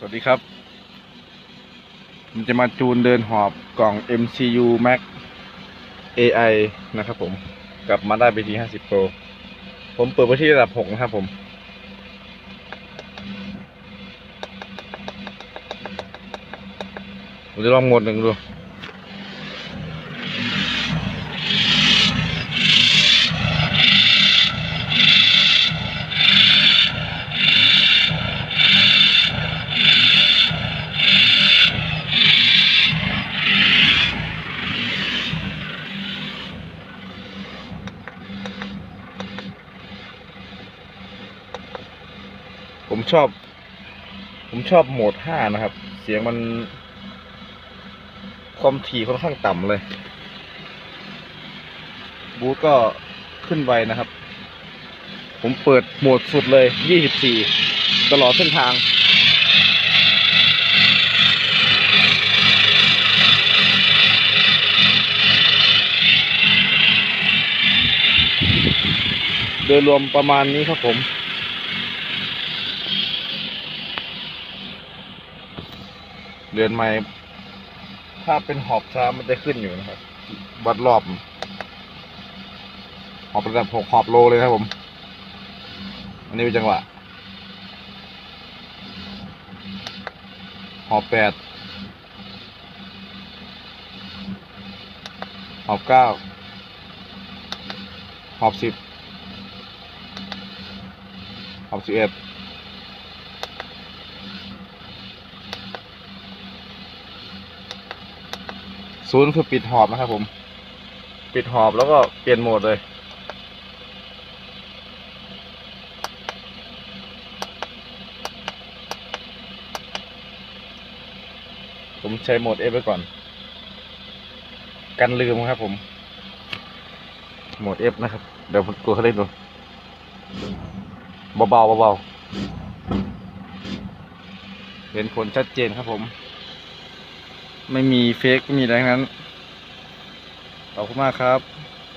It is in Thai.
สวัสดีครับผมจะมาจูนเดินหอบกล่อง MCU Max AI นะครับผม กับมาได้ BT 50 Pro ผมเปิดไปที่ระดับ 6 นะครับผม ผมจะลองหมดหนึ่งดู ผมชอบ ผมชอบโหมด5นะครับ เสียงมัน ความถี่ค่อนข้างต่ำเลย บูทก็ขึ้นไวนะครับ ผมเปิดโหมดสุดเลย 24 ตลอดเส้นทางโดยรวมประมาณนี้ครับผม เรือนไม้ถ้าเป็นหอบช้ามันจะขึ้นอยู่นะครับ วัดรอบ หอบระดับหกหอบโลเลยนะครับผม อันนี้เป็นจังหวะ หอบแปด หอบเก้า หอบสิบ หอบสิบเอ็ด ศูนย์คือปิดหอบนะครับผม ปิดหอบแล้วก็เปลี่ยนโหมดเลย ผมใช้โหมด F ไว้ก่อน กันลืมครับผม โหมด F นะครับ เดี๋ยวผมกดเขาเล่นดูเบาๆเบาๆเห็นผลชัดเจนครับผม ไม่มีเฟกไม่มีอะไรทั้งนั้นขอบคุณมากครับ